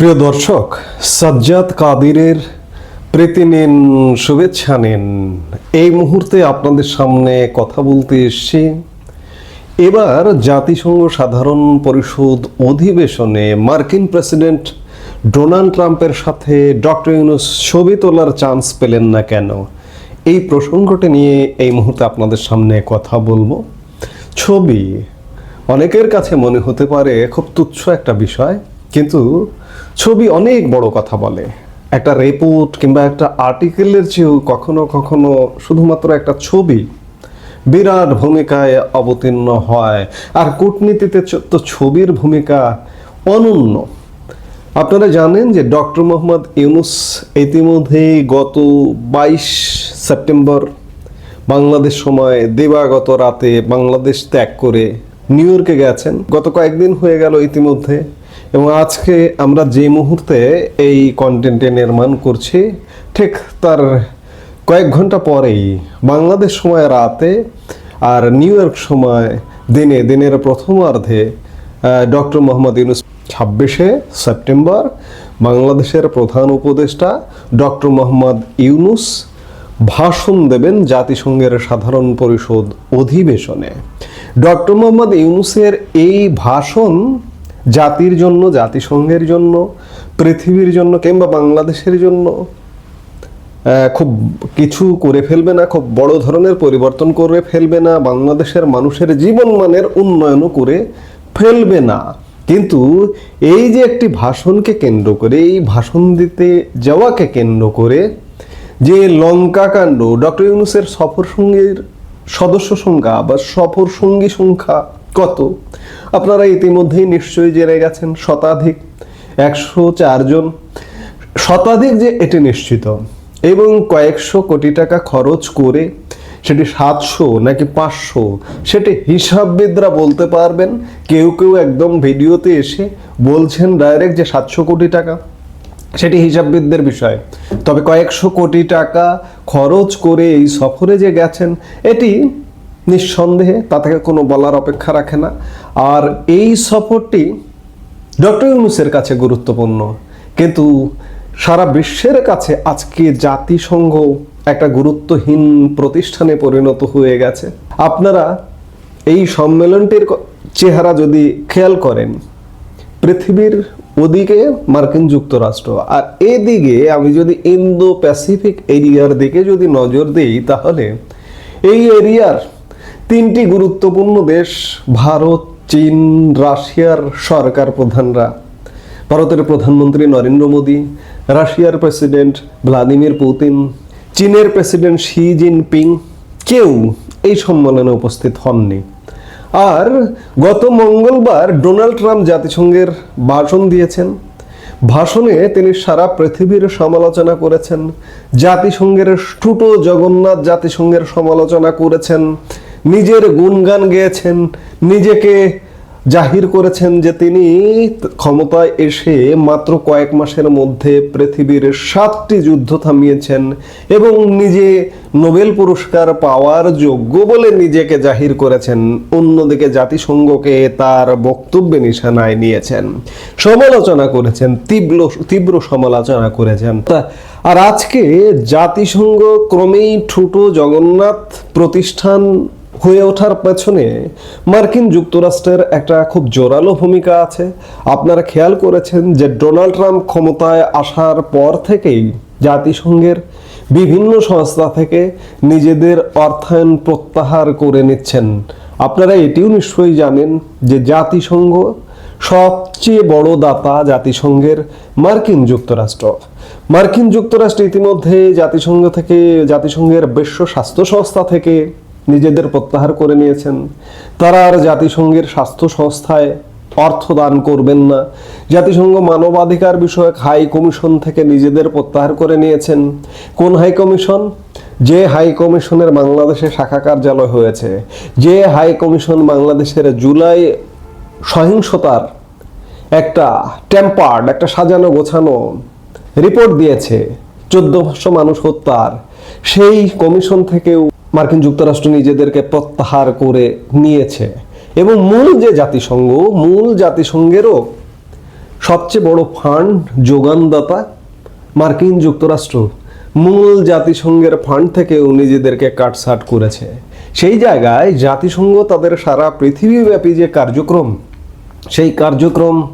প্রিয় দর্শক, সাজ্জাদ কাদিরের প্রীতি নিন, শুভেচ্ছা নিন। এই মুহূর্তে আপনাদের সামনে কথা বলতে এসছি। এবার জাতিসংঘ সাধারণ পরিষদ অধিবেশনে মার্কিন প্রেসিডেন্ট ডোনাল্ড ট্রাম্পের সাথে ডক্টর ইউনুস ছবি তোলার চান্স পেলেন না কেন? এই প্রসঙ্গটি নিয়ে এই মুহূর্তে আপনাদের সামনে কথা বলব। ছবি অনেকের কাছে মনে হতে পারে খুব তুচ্ছ একটা বিষয়, কিন্তু ছবি অনেক বড় কথা বলে। একটা রিপোর্ট কিংবা একটা আর্টিকেলের চেয়েও কখনো কখনো শুধুমাত্র একটা ছবি বিরাট ভূমিকায় অবতীর্ণ হয়। আর কূটনীতিতে তো ছবির ভূমিকা অনন্য। আপনারা জানেন যে ডক্টর মোহাম্মদ ইউনুস ইতিমধ্যেই গত বাইশ সেপ্টেম্বর বাংলাদেশ সময় দিবাগত রাতে বাংলাদেশ ত্যাগ করে নিউ ইয়র্কে গেছেন। গত কয়েকদিন হয়ে গেল ইতিমধ্যে। এবং আজকে আমরা যে মুহূর্তে এই কন্টেন্টে নির্মাণ করছি, ঠিক তার কয়েক ঘণ্টা পরেই বাংলাদেশ সময় রাতে আর নিউ ইয়র্ক সময় দিনে, দিনের প্রথমার্ধে ডক্টর মোহাম্মদ ইউনুস ছাব্বিশে সেপ্টেম্বর বাংলাদেশের প্রধান উপদেষ্টা ডক্টর মোহাম্মদ ইউনুস ভাষণ দেবেন জাতিসংঘের সাধারণ পরিষদ অধিবেশনে। ডক্টর মোহাম্মদ ইউনুসের এই ভাষণ জাতির জন্য, জাতিসংঘের জন্য, পৃথিবীর জন্য কিংবা বাংলাদেশের জন্য খুব কিছু করে ফেলবে না, খুব বড় ধরনের পরিবর্তন করে ফেলবে না, বাংলাদেশের মানুষের জীবনমানের উন্নয়নও করে ফেলবে না। কিন্তু এই যে একটি ভাষণকে কেন্দ্র করে, এই ভাষণ দিতে যাওয়াকে কেন্দ্র করে, যে লঙ্কা কাণ্ড, ডক্টর ইউনুসের সফর সঙ্গীর সদস্য সংখ্যা বা সফর সঙ্গী সংখ্যা কত? আপনারা ইতিমধ্যেই নিশ্চয়ই জেনে গেছেন শতাধিক, একশো চারজন শতাধিক যে এটি নিশ্চিত, এবং কয়েকশো কোটি টাকা খরচ করে সেটি সাতশো নাকি পাঁচশো, সেটি হিসাববিদরা বলতে পারবেন। কেউ কেউ একদম ভিডিওতে এসে বলছেন ডাইরেক্ট যে সাতশো কোটি টাকা, সেটি হিসাববিদদের বিষয়। তবে কয়েকশো কোটি টাকা খরচ করে এই সফরে যে গেছেন, এটি নিঃসন্দেহে তা থেকে কোনো বলার অপেক্ষা রাখে না। আর এই সফরটি ডক্টর ইউনুসের কাছে গুরুত্বপূর্ণ। কিন্তু সারা বিশ্বের কাছে আজকে জাতিসংঘ একটা গুরুত্বহীন প্রতিষ্ঠানে পরিণত হয়ে গেছে। আপনারা এই সম্মেলনটির চেহারা যদি খেয়াল করেন, পৃথিবীর ওদিকে মার্কিন যুক্তরাষ্ট্র আর এদিকে আমি যদি ইন্দো প্যাসিফিক এরিয়ার দিকে যদি নজর দিই, তাহলে এই এরিয়ার তিনটি গুরুত্বপূর্ণ দেশ, ভারত, চীন, রাশিয়ার সরকার প্রধানরা। ভারতের প্রধানমন্ত্রী নরেন্দ্র মোদী, রাশিয়ার প্রেসিডেন্ট ভ্লাদিমির পুতিন, চীনের প্রেসিডেন্ট শি জিনপিং, কেউ এই সম্মেলনে উপস্থিত হননি। আর গত মঙ্গলবার ডোনাল্ড ট্রাম্প জাতিসংঘের ভাষণ দিয়েছেন। ভাষণে তিনি সারা পৃথিবীর সমালোচনা করেছেন। জাতিসংঘের ঠুটো জগন্নাথ জাতিসংঘের সমালোচনা করেছেন নিজের গুণগান গেয়েছেন, নিজেকে জাহির করেছেন যে তিনি ক্ষমতায় এসে মাত্র কয়েক মাসের মধ্যে পৃথিবীর সাতটি যুদ্ধ থামিয়েছেন এবং নিজে নোবেল পুরস্কার পাওয়ার যোগ্য বলে নিজেকে জাহির করেছেন। অন্যদিকে জাতিসংঘকে তার বক্তব্যে নিশানায় নিয়েছেন। সমালোচনা করেছেন, তীব্র তীব্র সমালোচনা করেছেন। আর আজকে জাতিসংঘ ক্রমেই ঠুটো জগন্নাথ প্রতিষ্ঠান হয়ে ওঠার পেছনে মার্কিন যুক্তরাষ্ট্রের একটা খুব জোরালো ভূমিকা আছে। আপনারা খেয়াল করেছেন যে ডোনাল্ড ট্রাম্প ক্ষমতায় আসার পর থেকেই জাতিসংঘের বিভিন্ন সংস্থা থেকে নিজেদের অর্থায়ন প্রত্যাহার করে নিচ্ছেন। আপনারা এটিও নিশ্চয়ই জানেন যে জাতিসংঘ সবচেয়ে বড় দাতা জাতিসংঘের মার্কিন যুক্তরাষ্ট্র। মার্কিন যুক্তরাষ্ট্র ইতিমধ্যে জাতিসংঘ থেকে, জাতিসংঘের বিশ্ব স্বাস্থ্য সংস্থা থেকে নিজেদের প্রত্যাহার করে নিয়েছেন। তারা আর জাতিসংঘের স্বাস্থ্য সংস্থায় অর্থ দান করবেন না। জাতিসংঘ মানবাধিকার বিষয়ক হাই কমিশন থেকে নিজেদের প্রত্যাহার করে নিয়েছেন। কোন হাই কমিশন? যে হাই কমিশনের বাংলাদেশে শাখা কার্যালয় হয়েছে। যে হাই কমিশন বাংলাদেশের জুলাই সহিংসতার একটা টেম্পার্ড একটা সাজানো গোছানো রিপোর্ট দিয়েছে। চোদ্দশো মানুষ হত্যার। সেই কমিশন থেকেও মার্কিন যুক্তরাষ্ট্র নিজেদেরকে প্রত্যাহার করে নিয়েছে। এবং মূল যে জাতিসংঘ, মূল জাতিসংঘেরও সবচেয়ে বড় ফান্ড যোগানদাতা মার্কিন যুক্তরাষ্ট্র। মূল জাতিসংঘের ফান্ড থেকেও নিজেদেরকে কাটসাট করেছে। সেই জায়গায় জাতিসংঘ তাদের সারা পৃথিবীব্যাপী যে কার্যক্রম, সেই কার্যক্রম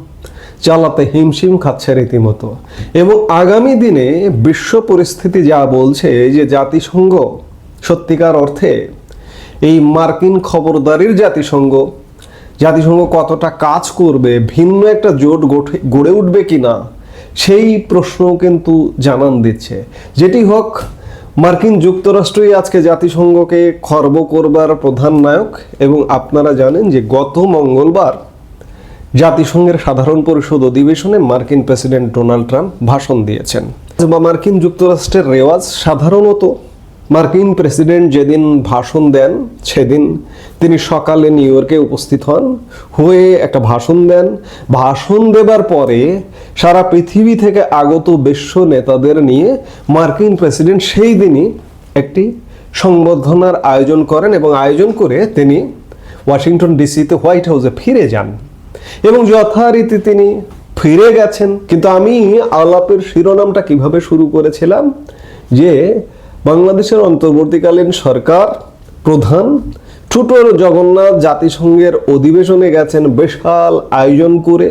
চালাতে হিমশিম খাচ্ছে রীতিমতো। এবং আগামী দিনে বিশ্ব পরিস্থিতি যা বলছে যে জাতিসংঘ সত্যিকার অর্থে এই মার্কিন খবরদারির জাতিসংঘ। জাতিসংঘ কতটা কাজ করবে, ভিন্ন একটা জোট গড়ে উঠবে কিনা, সেই প্রশ্ন কিন্তু জানান দিচ্ছে। যেটি হোক, মার্কিন যুক্তরাষ্ট্রই আজকে জাতিসংঘকে খর্ব করবার প্রধান নায়ক এবং আপনারা জানেন যে গত মঙ্গলবার জাতিসংঘের সাধারণ পরিষদ অধিবেশনে মার্কিন প্রেসিডেন্ট ডোনাল্ড ট্রাম্প ভাষণ দিয়েছেন। বা মার্কিন যুক্তরাষ্ট্রের রেওয়াজ সাধারণত মার্কিন প্রেসিডেন্ট যেদিন ভাষণ দেন, সেদিন তিনি সকালে নিউ ইয়র্কে উপস্থিত হন। হয়ে একটা ভাষণ দেন। ভাষণ দেবার পরে সারা পৃথিবী থেকে আগত বিশ্ব নেতাদের নিয়ে মার্কিন প্রেসিডেন্ট সেই দিনই একটি সংবর্ধনার আয়োজন করেন এবং আয়োজন করে তিনি ওয়াশিংটন ডিসিতে হোয়াইট হাউসে ফিরে যান এবং যথারীতি তিনি ফিরে গেছেন। কিন্তু আমি আলাপের শিরোনামটা কীভাবে শুরু করেছিলাম? যে বাংলাদেশের অন্তর্বর্তীকালীন সরকার, প্রধান টুটোর জগন্নাথ জাতিসংঘের অধিবেশনে গেছেন বিশাল আয়োজন করে।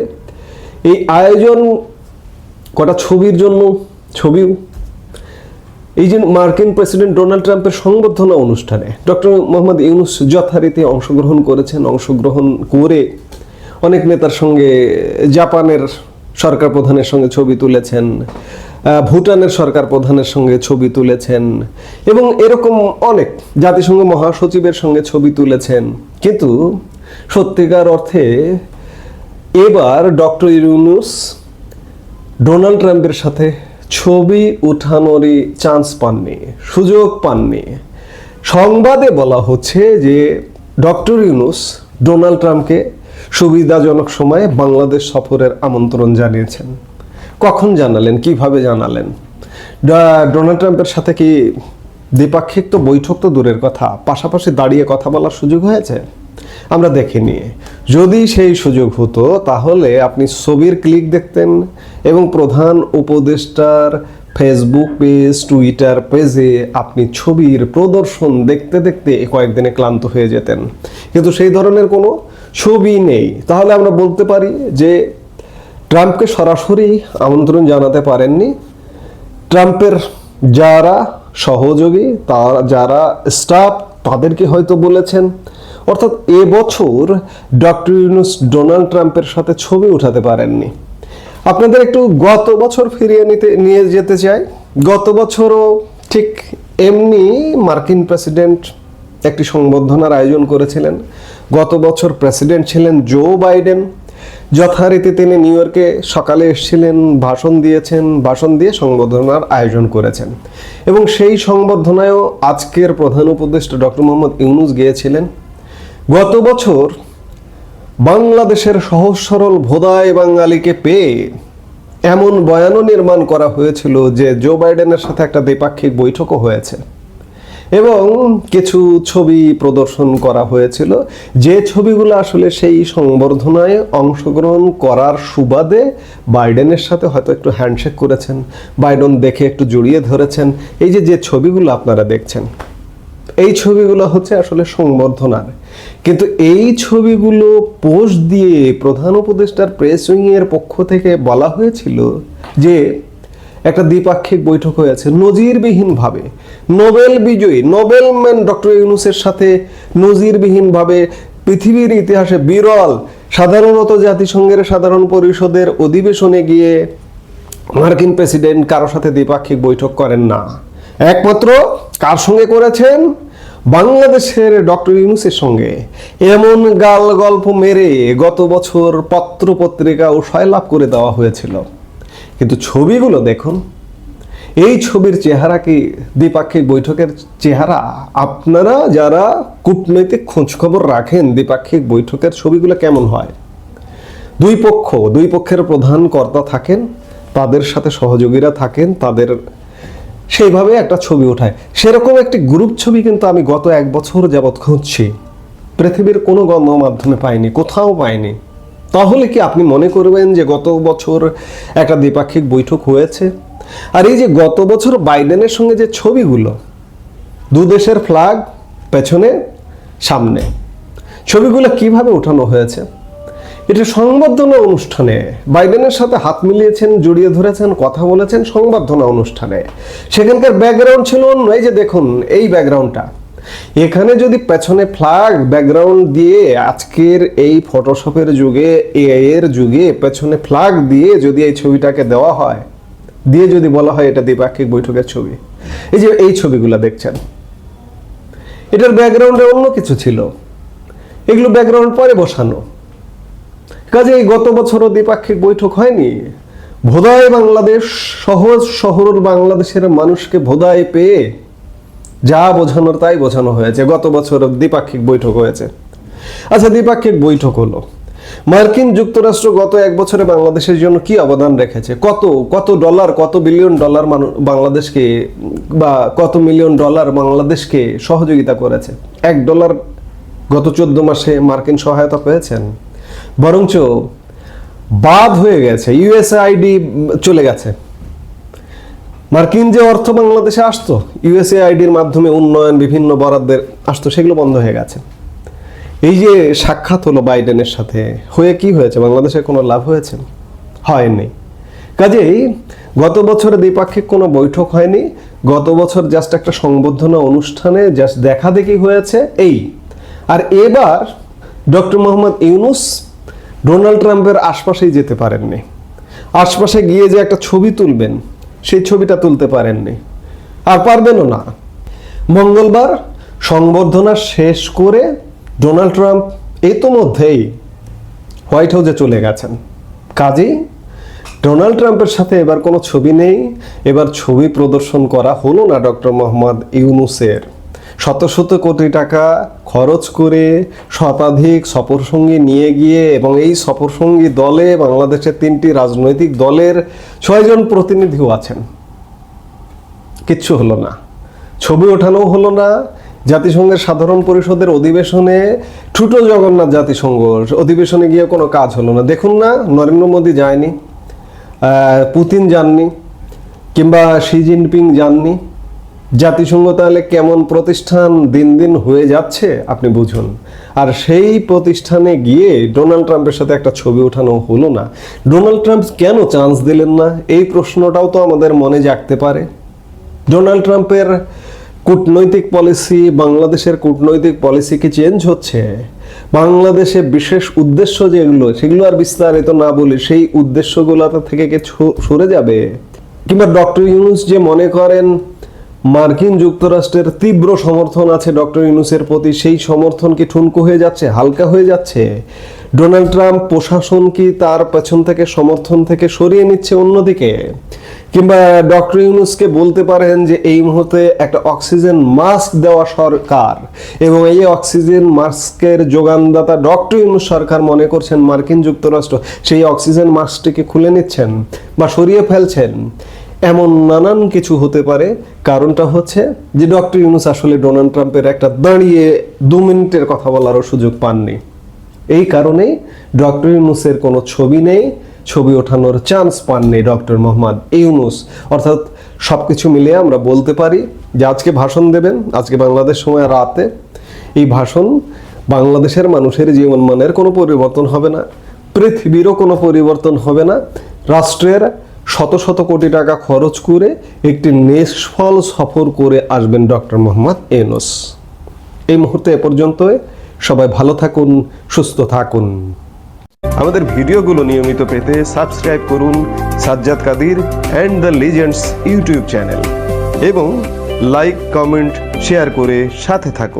এই আয়োজন কটা ছবির জন্য? ছবি এই যে মার্কিন প্রেসিডেন্ট ডোনাল্ড ট্রাম্পের সংবর্ধনা অনুষ্ঠানে ডক্টর মোহাম্মদ ইউনুস যথারীতি অংশগ্রহণ করেছেন, অংশগ্রহণ করে অনেক নেতার সঙ্গে জাপানের সরকার প্রধানের সঙ্গে ছবি তুলেছেন। ভুটানের সরকার প্রধানের সঙ্গে ছবি তুলেছেন এবং এরকম অনেক জাতিসংঘ মহাসচিবের সঙ্গে ছবি তুলেছেন। কিন্তু সত্যিকার অর্থে এবার ডক্টর ইউনুস ডোনাল্ড ট্রাম্পের সাথে ছবি উঠানোরই চান্স পাননি, সুযোগ পাননি। সংবাদে বলা হচ্ছে যে ডক্টর ইউনুস ডোনাল্ড ট্রাম্পকে সুবিধাজনক সময়ে বাংলাদেশ সফরের আমন্ত্রণ জানিয়েছেন। কখন জানালেন? কীভাবে জানালেন? ডোনাল্ড ট্রাম্পের সাথে কি দ্বিপাক্ষিক তো বৈঠক তো দূরের কথা, পাশাপাশি দাঁড়িয়ে কথা বলার সুযোগ হয়েছে? আমরা দেখিনি যদি সেই সুযোগ হতো, তাহলে আপনি ছবির ক্লিক দেখতেন এবং প্রধান উপদেষ্টার ফেসবুক পেজ, টুইটার পেজে আপনি ছবির প্রদর্শন দেখতে দেখতে কয়েকদিনে ক্লান্ত হয়ে যেতেন। কিন্তু সেই ধরনের কোনো ছবি নেই। তাহলে আমরা বলতে পারি যে ট্রাম্পকে সরাসরি আমন্ত্রণ জানাতে পারেননি। ট্রাম্পের যারা সহযোগী তারা যারা স্টাফ, তাদেরকে হয়তো বলেছেন। অর্থাৎ এবছর ডক্টর ইউনুস ডোনাল্ড ট্রাম্পের সাথে ছবি উঠাতে পারেননি। আপনাদের একটু গত বছর ফিরিয়ে নিতে, নিয়ে যেতে চাই। গত বছরও ঠিক এমনি মার্কিন প্রেসিডেন্ট একটি সংবর্ধনার আয়োজন করেছিলেন। গত বছর প্রেসিডেন্ট ছিলেন জো বাইডেন। যথারীতি তিনি নিউ ইয়র্কে সকালে এসেছিলেন, ভাষণ দিয়েছেন, ভাষণ দিয়ে সংবর্ধনার আয়োজন করেছেন। এবং সেই সংবর্ধনায়ও আজকের প্রধান উপদেষ্টা ডক্টর মোহাম্মদ ইউনুস গিয়েছিলেন। গত বছর বাংলাদেশের সহজ সরল ভোদায় বাঙালিকে পেয়ে এমন বয়ানও নির্মাণ করা হয়েছিল যে জো বাইডেনের সাথে একটা দ্বিপাক্ষিক বৈঠকও হয়েছে। এবং কিছু ছবি প্রদর্শন করা হয়েছিল। যে ছবিগুলো আসলে সেই সংবর্ধনায় অংশগ্রহণ করার সুবাদে বাইডেনের সাথে হয়তো একটু হ্যান্ডশেক করেছেন, বাইডেন দেখে একটু জড়িয়ে ধরেছেন। এই যে যে ছবিগুলো আপনারা দেখছেন, এই ছবিগুলো হচ্ছে আসলে সংবর্ধনার। কিন্তু এই ছবিগুলো পোস্ট দিয়ে প্রধান উপদেষ্টার প্রেস উইংয়ের পক্ষ থেকে বলা হয়েছিল যে একটা দ্বিপাক্ষিক বৈঠক হয়েছে নজিরবিহীনভাবে। নোবেল বিজয়ী নোবেল ম্যান ডক্টর ইউনুসের সাথে নজিরবিহীনভাবে পৃথিবীর ইতিহাসে বিরল সাধারণত জাতিসংঘের সাধারণ পরিষদের অধিবেশনে গিয়ে মার্কিন প্রেসিডেন্ট কারোর সাথে দ্বিপাক্ষিক বৈঠক করেন না। একমাত্র কার সঙ্গে করেছেন? বাংলাদেশের ডক্টর ইউনুসের সঙ্গে। এমন গাল গল্প মেরে গত বছর পত্র পত্রিকা ও লাভ করে দেওয়া হয়েছিল। কিন্তু ছবিগুলো দেখুন। এই ছবির চেহারা কি দ্বিপাক্ষিক বৈঠকের চেহারা? আপনারা যারা কূটনৈতিক খোঁজখবর রাখেন, দ্বিপাক্ষিক বৈঠকের ছবিগুলো কেমন হয়? দুই পক্ষ, দুই পক্ষের প্রধান কর্তা থাকেন, তাদের সাথে সহযোগীরা থাকেন, তাদের সেইভাবে একটা ছবি ওঠায়। সেরকম একটি গ্রুপ ছবি কিন্তু আমি গত এক বছর যাবৎ খুঁজছি। পৃথিবীর কোনো গণমাধ্যমে পাইনি, কোথাও পাইনি। তাহলে কি আপনি মনে করবেন যে গত বছর একটা দ্বিপাক্ষিক বৈঠক হয়েছে? আর এই যে গত বছর বাইডেনের সঙ্গে যে ছবিগুলো, দু দেশের ফ্ল্যাগ পেছনে, সামনে, ছবিগুলো কীভাবে ওঠানো হয়েছে? এটা সংবর্ধনা অনুষ্ঠানে বাইডেনের সাথে হাত মিলিয়েছেন, জড়িয়ে ধরেছেন, কথা বলেছেন সংবর্ধনা অনুষ্ঠানে। সেখানকার ব্যাকগ্রাউন্ড ছিল অন্য, এই যে দেখুন, এই ব্যাকগ্রাউন্ডটা এখানে যদি পেছনে ফ্ল্যাগ ব্যাকগ্রাউন্ড দিয়ে আজকের এই ফটোশপের যুগে এআই এর যুগে পেছনে ফ্ল্যাগ দিয়ে যদি এই ছবিটাকে দেওয়া হয়, দিয়ে যদি বলা হয় এটা দ্বিপাক্ষিক বৈঠকের ছবি, এই যে এই ছবিগুলো দেখছেন, এটার ব্যাকগ্রাউন্ডে অন্য কিছু ছিল, এগুলো ব্যাকগ্রাউন্ড পরে বসানো। কাজে এই গত বছরও দ্বিপাক্ষিক বৈঠক হয়নি। ভোদায় বাংলাদেশ, সহজ শহর বাংলাদেশের মানুষকে ভোদায় পেয়ে যা বোঝানোর তাই বোঝানো হয়েছে। গত বছর দ্বিপাক্ষিক বৈঠক হয়েছে। আচ্ছা দ্বিপাক্ষিক বৈঠক হলো। মার্কিন যুক্তরাষ্ট্র গত এক বছরে বাংলাদেশের জন্য কি অবদান রেখেছে? কত কত ডলার, কত বিলিয়ন ডলার বাংলাদেশকে, বা কত মিলিয়ন ডলার বাংলাদেশকে সহযোগিতা করেছে? এক ডলার গত চোদ্দ মাসে মার্কিন সহায়তা পেয়েছেন। বরঞ্চ বাদ হয়ে গেছে। ইউএসআইডি চলে গেছে। মার্কিন যে অর্থ বাংলাদেশে আসতো, ইউএসএ আইডির মাধ্যমে উন্নয়ন, বিভিন্ন বরাদ্দের আসতো, সেগুলো বন্ধ হয়ে গেছে। এই যে সাক্ষাৎ হলো বাইডেনের সাথে, হয়ে কি হয়েছে? বাংলাদেশে কোনো লাভ হয়েছে? হয়নি। কাজেই গত বছরে দ্বিপাক্ষিক কোনো বৈঠক হয়নি। গত বছর জাস্ট একটা সংবর্ধনা অনুষ্ঠানে জাস্ট দেখা দেখি হয়েছে এই। আর এবার ডক্টর মোহাম্মদ ইউনুস ডোনাল্ড ট্রাম্পের আশপাশেই যেতে পারেননি। আশপাশে গিয়ে যে একটা ছবি তুলবেন সেই ছবিটা তুলতে পারেননি। আর পারবেনও না। মঙ্গলবার সংবর্ধনা শেষ করে ডোনাল্ড ট্রাম্প ইতোমধ্যেই হোয়াইট হাউসে চলে গেছেন। কাজেই ডোনাল্ড ট্রাম্পের সাথে এবার কোনো ছবি নেই। এবার ছবি প্রদর্শন করা হলো না ডক্টর মোহাম্মদ ইউনুসের। শত শত কোটি টাকা খরচ করে শতাধিক সফরসঙ্গী নিয়ে গিয়ে এবং এই সফরসঙ্গী দলে বাংলাদেশের তিনটি রাজনৈতিক দলের ছয়জন প্রতিনিধিও আছেন। কিচ্ছু হলো না। ছবি ওঠানো হলো না। জাতিসংঘের সাধারণ পরিষদের অধিবেশনে ঠুটো জগন্নাথ জাতিসংঘ, অধিবেশনে গিয়ে কোনো কাজ হলো না। দেখুন না, নরেন্দ্র মোদী যায়নি পুতিন যাননি, কিংবা শি জিনপিং যাননি। জাতিসংঘ তাহলে কেমন প্রতিষ্ঠান দিন দিন হয়ে যাচ্ছে, আপনি বুঝুন। আর সেই প্রতিষ্ঠানে গিয়ে ডোনাল্ড ট্রাম্পের সাথে একটা ছবি ওঠানো হলো না। ডোনাল্ড ট্রাম্প কেন চান্স দিলেন না? এই প্রশ্নটাও তো আমাদের মনে জাগতে পারে। ডোনাল্ড ট্রাম্পের কূটনৈতিক পলিসি, বাংলাদেশের কূটনৈতিক পলিসি কি চেঞ্জ হচ্ছে? বাংলাদেশে বিশেষ উদ্দেশ্য যেগুলো, সেগুলো আর বিস্তারিত না বলে সেই উদ্দেশ্যগুলো থেকে কি সরে যাবে? কিংবা ডক্টর ইউনুস যে মনে করেন মার্কিন যুক্তরাষ্ট্রের তীব্র সমর্থন আছে ডক্টর ইউনুসের প্রতি। সেই সমর্থন কি ঠুনকো হয়ে যাচ্ছে, হালকা হয়ে যাচ্ছে? ডোনাল্ড ট্রাম্প প্রশাসন কি তার পেছন থেকে সমর্থন থেকে সরিয়ে নিচ্ছে অন্যদিকে? কিংবা ডক্টর ইউনুসকে বলতে পারেন যে এই মুহূর্তে একটা অক্সিজেন মাস্ক দেওয়া সরকার এবং এই অক্সিজেন মাস্কের যোগানদাতা ডক্টর ইউনুস সরকার মনে করছেন মার্কিন যুক্তরাষ্ট্র সেই অক্সিজেন মাস্কটিকে খুলে নিচ্ছেন বা সরিয়ে ফেলছেন। এমন নানান কিছু হতে পারে। কারণটা হচ্ছে যে ডক্টর ইউনুস আসলে ডোনাল্ড ট্রাম্পের একটা দাঁড়িয়ে দু মিনিটের কথা বলারও সুযোগ পাননি। এই কারণেই ডক্টর ইউনুসের কোনো ছবি নেই, ছবি ওঠানোর চান্স পাননি ডক্টর মোহাম্মদ ইউনুস। অর্থাৎ সব কিছু মিলিয়ে আমরা বলতে পারি যে আজকে ভাষণ দেবেন, আজকে বাংলাদেশ সময় রাতে। এই ভাষণ বাংলাদেশের মানুষের জীবনমানের কোনো পরিবর্তন হবে না, পৃথিবীরও কোনো পরিবর্তন হবে না, রাষ্ট্রের শত শত কোটি টাকা খরচ করে একটি নিষ্ফল সফর করে আসবেন ডক্টর মোহাম্মদ ইউনুস। এই মুহূর্তে এ পর্যন্ত সবাই ভালো থাকুন, সুস্থ থাকুন। আমাদের ভিডিওগুলো নিয়মিত পেতে সাবস্ক্রাইব করুন Sajjad Kadir and the legends YouTube channel এবং লাইক, কমেন্ট, শেয়ার করে সাথে থাকুন।